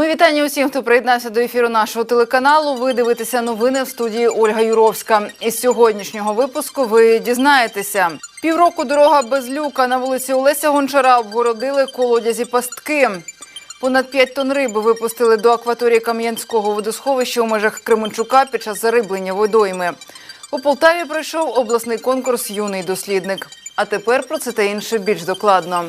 Ми вітання усім, хто приєднався до ефіру нашого телеканалу. Ви дивитеся новини в студії Ольга Юровська. Із сьогоднішнього випуску ви дізнаєтеся. Півроку дорога без люка на вулиці Олеся Гончара обгородили колодязі пастки. Понад 5 тонн риби випустили до акваторії Кам'янського водосховища у межах Кременчука під час зариблення водойми. У Полтаві пройшов обласний конкурс Юний дослідник. А тепер про це та інше більш докладно.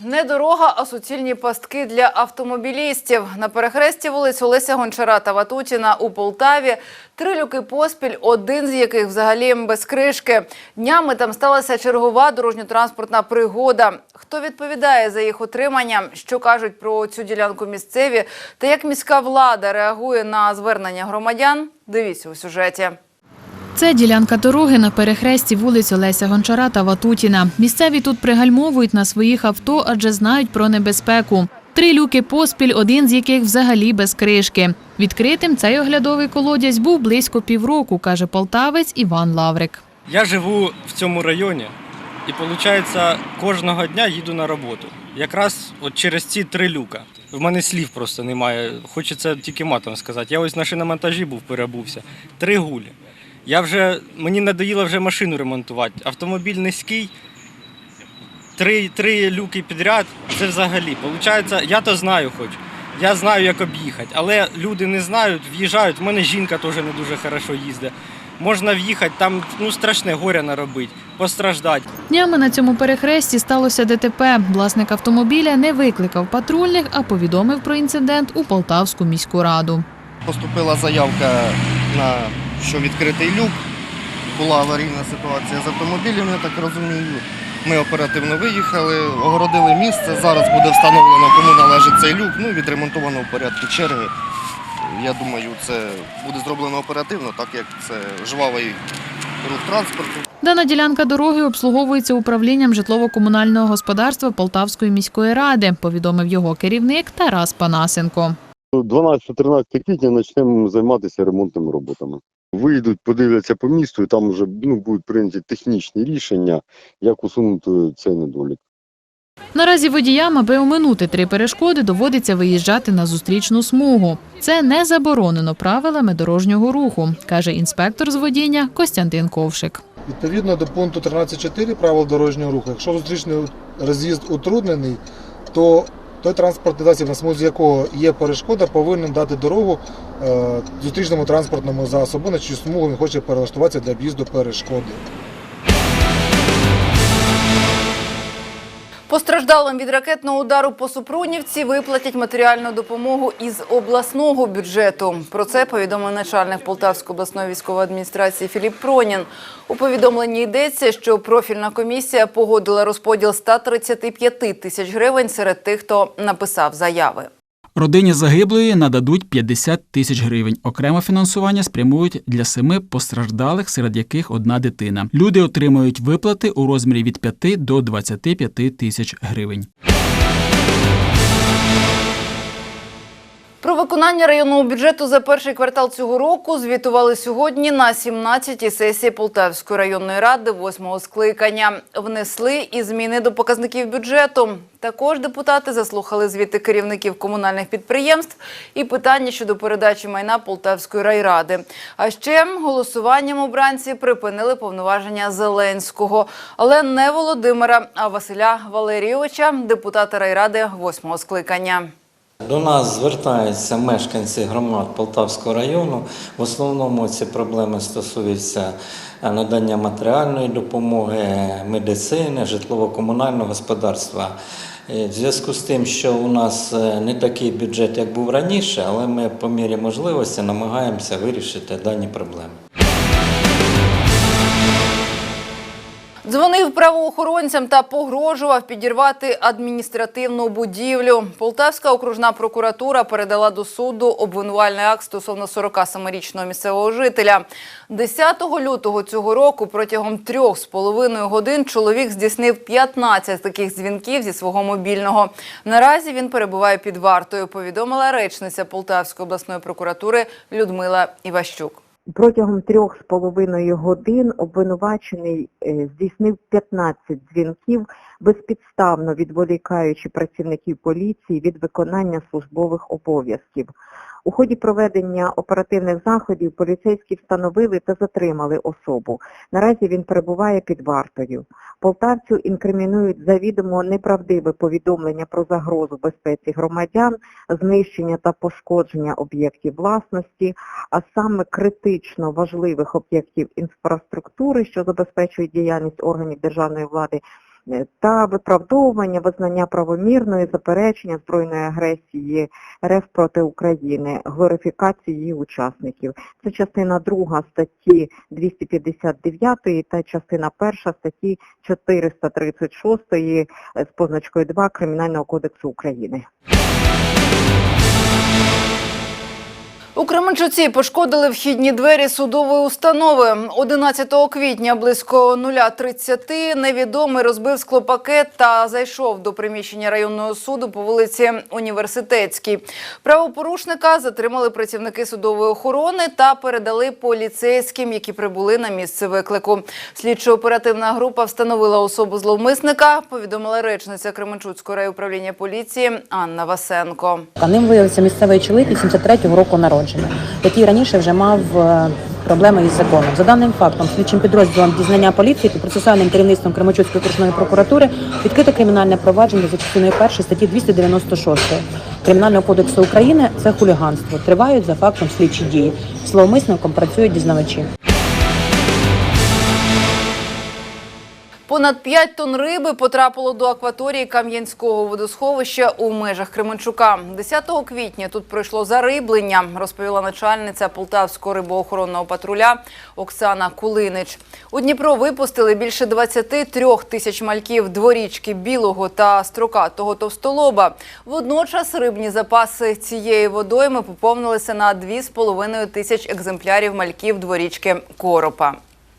Не дорога, а суцільні пастки для автомобілістів. На перехресті вулиць Олеся Гончара та Ватутіна у Полтаві три люки поспіль, один з яких взагалі без кришки. Днями там сталася чергова дорожньо-транспортна пригода. Хто відповідає за їх отримання? Що кажуть про цю ділянку місцеві? Та як міська влада реагує на звернення громадян? Дивіться у сюжеті. Це ділянка дороги на перехресті вулиць Олеся Гончара та Ватутіна. Місцеві тут пригальмовують на своїх авто, адже знають про небезпеку. Три люки поспіль, один з яких взагалі без кришки. Відкритим цей оглядовий колодязь був близько півроку, каже полтавець Іван Лаврик. Я живу в цьому районі і, виходить, кожного дня їду на роботу. Якраз от через ці три люка. В мене слів просто немає. Хочеться тільки матом сказати. Я ось на шиномонтажі був, перебувся. Три гулі. Я вже, мені надоїло вже машину ремонтувати. Автомобіль низький, три, три люки підряд це взагалі. Получається, я то знаю хоч. Я знаю, як об'їхати, але люди не знають, в'їжджають. У мене жінка теж не дуже хорошо їздить. Можна в'їхати, там ну, страшне горя наробити, постраждати. Днями на цьому перехресті сталося ДТП. Власник автомобіля не викликав патрульних, а повідомив про інцидент у Полтавську міську раду. Поступила заявка на що відкритий люк. Була аварійна ситуація з автомобілем, я так розумію. Ми оперативно виїхали, огородили місце. Зараз буде встановлено, кому належить цей люк. Ну, відремонтовано в порядку черги. Я думаю, це буде зроблено оперативно, так як це жвавий рух транспорту. Дана ділянка дороги обслуговується управлінням житлово-комунального господарства Полтавської міської ради, повідомив його керівник Тарас Панасенко. 12-13 квітня почнемо займатися ремонтними роботами. Вийдуть, подивляться по місту, і там вже ну, будуть прийняті технічні рішення, як усунути цей недолік. Наразі водіям, аби оминути три перешкоди, доводиться виїжджати на зустрічну смугу. Це не заборонено правилами дорожнього руху, каже інспектор з водіння Костянтин Ковшик. Відповідно до пункту 13.4 правил дорожнього руху, якщо зустрічний роз'їзд утруднений, то той транспортний засіб, на смузі якого є перешкода, повинен дати дорогу е, зустрічному транспортному засобу, на чию смугу він хоче перелаштуватися для об'їзду перешкоди. Постраждалим від ракетного удару по Супрунівці виплатять матеріальну допомогу із обласного бюджету. Про це повідомив начальник Полтавської обласної військової адміністрації Філіп Пронін. У повідомленні йдеться, що профільна комісія погодила розподіл 135 тисяч гривень серед тих, хто написав заяви. Родині загиблої нададуть 50 тисяч гривень. Окреме фінансування спрямують для семи постраждалих, серед яких одна дитина. Люди отримують виплати у розмірі від 5 до 25 тисяч гривень. Про виконання районного бюджету за перший квартал цього року звітували сьогодні на 17-й сесії Полтавської районної ради восьмого скликання. Внесли і зміни до показників бюджету. Також депутати заслухали звіти керівників комунальних підприємств і питання щодо передачі майна Полтавської райради. А ще голосуванням обранці припинили повноваження Зеленського, але не Володимира, а Василя Валерійовича, депутата райради восьмого скликання. До нас звертаються мешканці громад Полтавського району. В основному ці проблеми стосуються е, надання матеріальної допомоги, медицини, житлово-комунального господарства. Е, В зв'язку з тим, що у нас е, не такий бюджет, як був раніше, але ми по мірі можливості намагаємося вирішити дані проблеми. Дзвонив правоохоронцям та погрожував підірвати адміністративну будівлю. Полтавська окружна прокуратура передала до суду обвинувальний акт стосовно 47-річного місцевого жителя. 10 лютого цього року протягом трьох з половиною годин чоловік здійснив 15 таких дзвінків зі свого мобільного. Наразі він перебуває під вартою, повідомила речниця Полтавської обласної прокуратури Людмила Іващук. Протягом трьох з половиною годин обвинувачений е, здійснив 15 дзвінків, безпідставно відволікаючи працівників поліції від виконання службових обов'язків. У ході проведення оперативних заходів поліцейські встановили та затримали особу. Наразі він перебуває під вартою. Полтавцю інкримінують завідомо неправдиве повідомлення про загрозу безпеці громадян, знищення та пошкодження об'єктів власності, а саме критично важливих об'єктів інфраструктури, що забезпечують діяльність органів державної влади, та виправдовування визнання правомірної заперечення збройної агресії РФ проти України, глорифікації її учасників. Це частина 2 статті 259 та частина 1 статті 436 е, з позначкою 2 Кримінального кодексу України. У Кременчуці пошкодили вхідні двері судової установи. 11 квітня близько 0.30 невідомий розбив склопакет та зайшов до приміщення районного суду по вулиці Університетській. Правопорушника затримали працівники судової охорони та передали поліцейським, які прибули на місце виклику. Слідчо-оперативна група встановила особу зловмисника, повідомила речниця Кременчуцького райуправління поліції Анна Васенко. А Ним виявився місцевий чоловік 83-го року народження, який раніше вже мав е, проблеми із законом. За даним фактом, слідчим підрозділом дізнання поліції та процесуальним керівництвом Кременчуцької окружної прокуратури відкрито кримінальне провадження за частиною 1 статті 296 Кримінального кодексу України. Це хуліганство. Тривають за фактом слідчі дії. Зловмисником працюють дізнавачі. Понад 5 тонн риби потрапило до акваторії Кам'янського водосховища у межах Кременчука. 10 квітня тут пройшло зариблення, розповіла начальниця Полтавського рибоохоронного патруля Оксана Кулинич. У Дніпро випустили більше 23 тисяч мальків дворічки білого та строкатого товстолоба. Водночас рибні запаси цієї водойми поповнилися на 2,5 тисяч екземплярів мальків дворічки Коропа.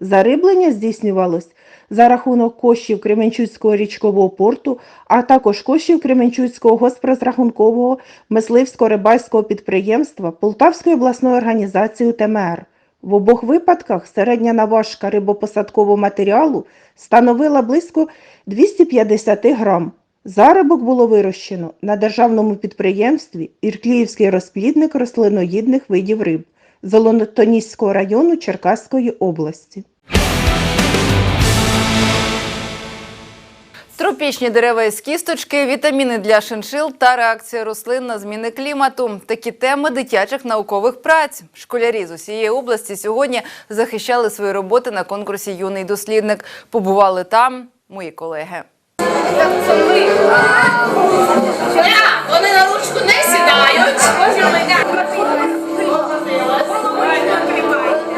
Зариблення здійснювалось за рахунок коштів Кременчуцького річкового порту, а також коштів Кременчуцького госпрозрахункового мисливсько-рибальського підприємства Полтавської обласної організації УТМР. В обох випадках середня наважка рибопосадкового матеріалу становила близько 250 грам. Зарибок було вирощено на державному підприємстві Іркліївський розплідник рослиноїдних видів риб Золотоніського району Черкаської області. Тропічні дерева із кісточки, вітаміни для шиншил та реакція рослин на зміни клімату. Такі теми дитячих наукових праць. Школярі з усієї області сьогодні захищали свої роботи на конкурсі Юний дослідник. Побували там мої колеги. Вони на ручку не сідають.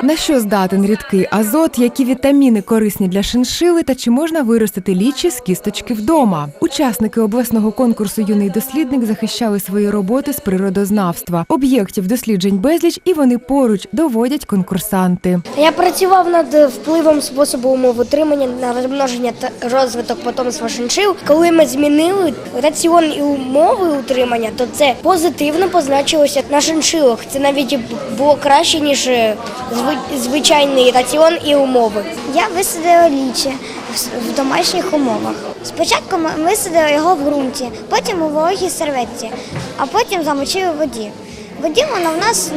На що здатен рідкий азот, які вітаміни корисні для шиншили та чи можна виростити лічі з кісточки вдома? Учасники обласного конкурсу Юний дослідник захищали свої роботи з природознавства. Об'єктів досліджень безліч, і вони поруч доводять конкурсанти. Я працював над впливом способу умов утримання на розмноження та розвиток потомства шиншил. Коли ми змінили раціон і умови утримання, то це позитивно позначилося на шиншилах. Це навіть було краще ніж зви- звичайний раціон і умови. Я висадила лічі в- домашніх умовах. Спочатку ми висадили його в ґрунті, потім у вологій серветці, а потім замочили в воді. Воді вона в нас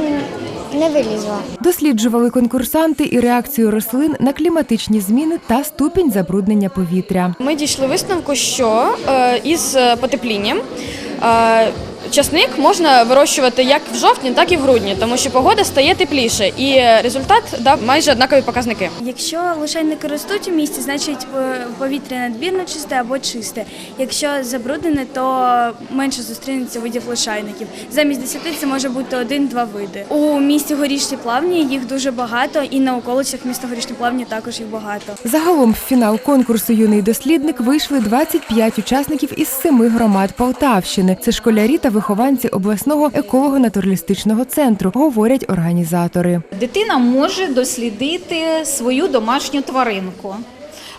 не вилізла. Досліджували конкурсанти і реакцію рослин на кліматичні зміни та ступінь забруднення повітря. Ми дійшли висновку, що е, із потеплінням е, часник можна вирощувати як в жовтні, так і в грудні, тому що погода стає тепліше, і результат дав майже однакові показники. Якщо лишайники ростуть у місті, значить е, повітря надмірно чисте або чисте. Якщо забруднене, то менше зустрінеться видів лишайників. Замість 10 це може бути один-два види. У місті горішні плавні їх дуже багато, і на околицях міста горішні плавні також їх багато. Загалом в фінал конкурсу Юний дослідник вийшли 25 учасників із семи громад Полтавщини. Це школярі та вихованці обласного еколого-натуралістичного центру, говорять організатори. Дитина може дослідити свою домашню тваринку,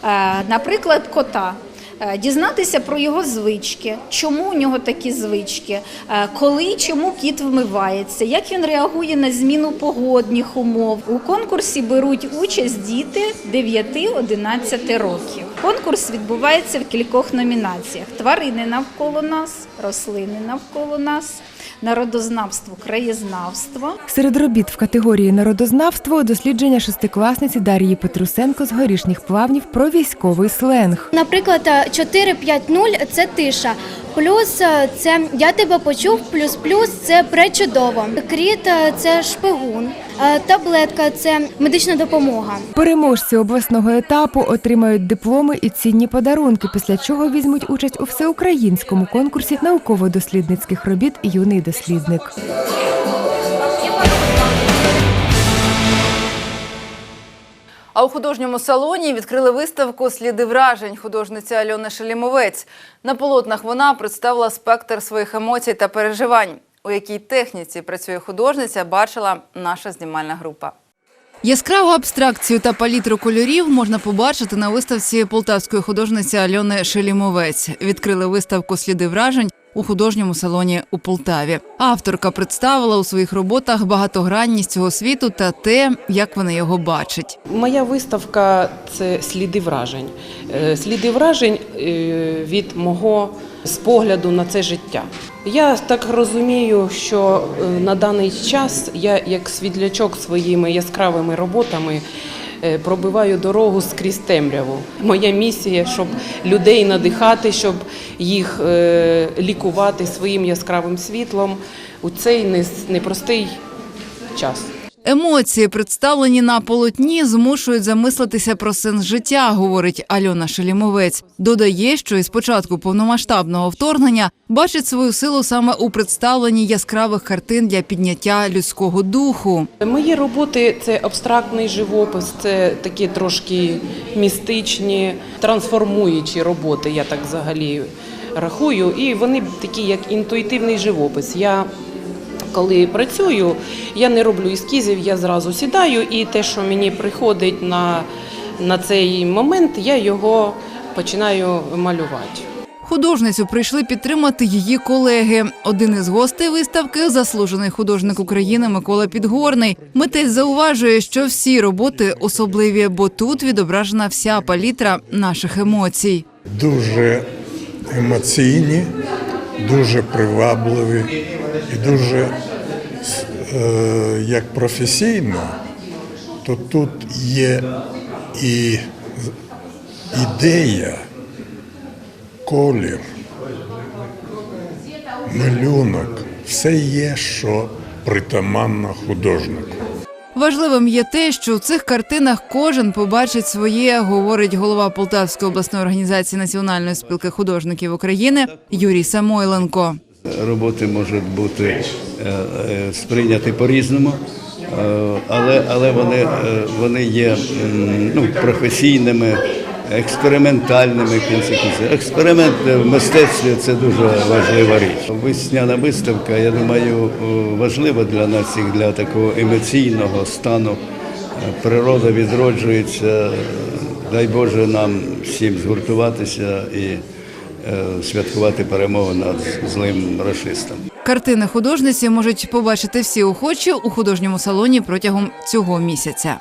Е, наприклад, кота. е, дізнатися про його звички, чому у нього такі звички, е, коли чому кіт вмивається, як він реагує на зміну погодних умов. У конкурсі беруть участь діти 9-11 років. Конкурс відбувається в кількох номінаціях: тварини навколо нас, рослини навколо нас, народознавство, краєзнавство. Серед робіт в категорії народознавство дослідження шестикласниці Дар'ї Петрусенко з горішніх плавнів про військовий сленг. Наприклад, 4-5-0 – це тиша. Плюс е, це я тебе почув, плюс плюс це пречудово. Кріт е, це шпигун. Е, Таблетка це медична допомога. Переможці обласного етапу отримають дипломи і цінні подарунки, після чого візьмуть участь у всеукраїнському конкурсі науково-дослідницьких робіт Юний дослідник. А у художньому салоні відкрили виставку Сліди вражень художниця Альона Шелімовець. На полотнах вона представила спектр своїх емоцій та переживань. У якій техніці працює художниця, бачила наша знімальна група. Яскраву абстракцію та палітру кольорів можна побачити на виставці полтавської художниці Альони Шелімовець. Відкрили виставку Сліди вражень у художньому салоні у Полтаві. Авторка представила у своїх роботах багатогранність цього світу та те, як вона його бачить. Моя виставка це сліди вражень. Е, Сліди вражень е, від мого спогляду на це життя. Я так розумію, що е, на даний час я як світлячок своїми яскравими роботами е, пробиваю дорогу скрізь темряву. Моя місія, щоб людей надихати, щоб їх е, лікувати своїм яскравим світлом у цей непростий час. Емоції, представлені на полотні, змушують замислитися про сенс життя, говорить Альона Шелімовець. Додає, що із початку повномасштабного вторгнення бачить свою силу саме у представленні яскравих картин для підняття людського духу. Мої роботи це абстрактний живопис, це такі трошки містичні, трансформуючі роботи, я так взагалі рахую. І вони такі, як інтуїтивний живопис. Я коли працюю, я не роблю ескізів, я зразу сідаю, і те, що мені приходить на, на цей момент, я його починаю малювати. Художницю прийшли підтримати її колеги. Один із гостей виставки заслужений художник України Микола Підгорний. Митець зауважує, що всі роботи особливі, бо тут відображена вся палітра наших емоцій. дуже емоційні, дуже привабливі і дуже е, як професійно, то тут є і ідея, колір, малюнок, все є, що притаманно художнику. Важливим є те, що у цих картинах кожен побачить своє, говорить голова Полтавської обласної організації Національної спілки художників України Юрій Самойленко. Роботи можуть бути е, е, сприйняті по-різному, е, але, але вони, вони є ну, професійними, експериментальними в кінці. Експеримент в мистецтві це дуже важлива річ. Весняна виставка, я думаю, важлива для нас всіх, для такого емоційного стану. Природа відроджується. Дай Боже нам всім згуртуватися і святкувати перемогу над злим расистом. Картини художниці можуть побачити всі охочі у художньому салоні протягом цього місяця.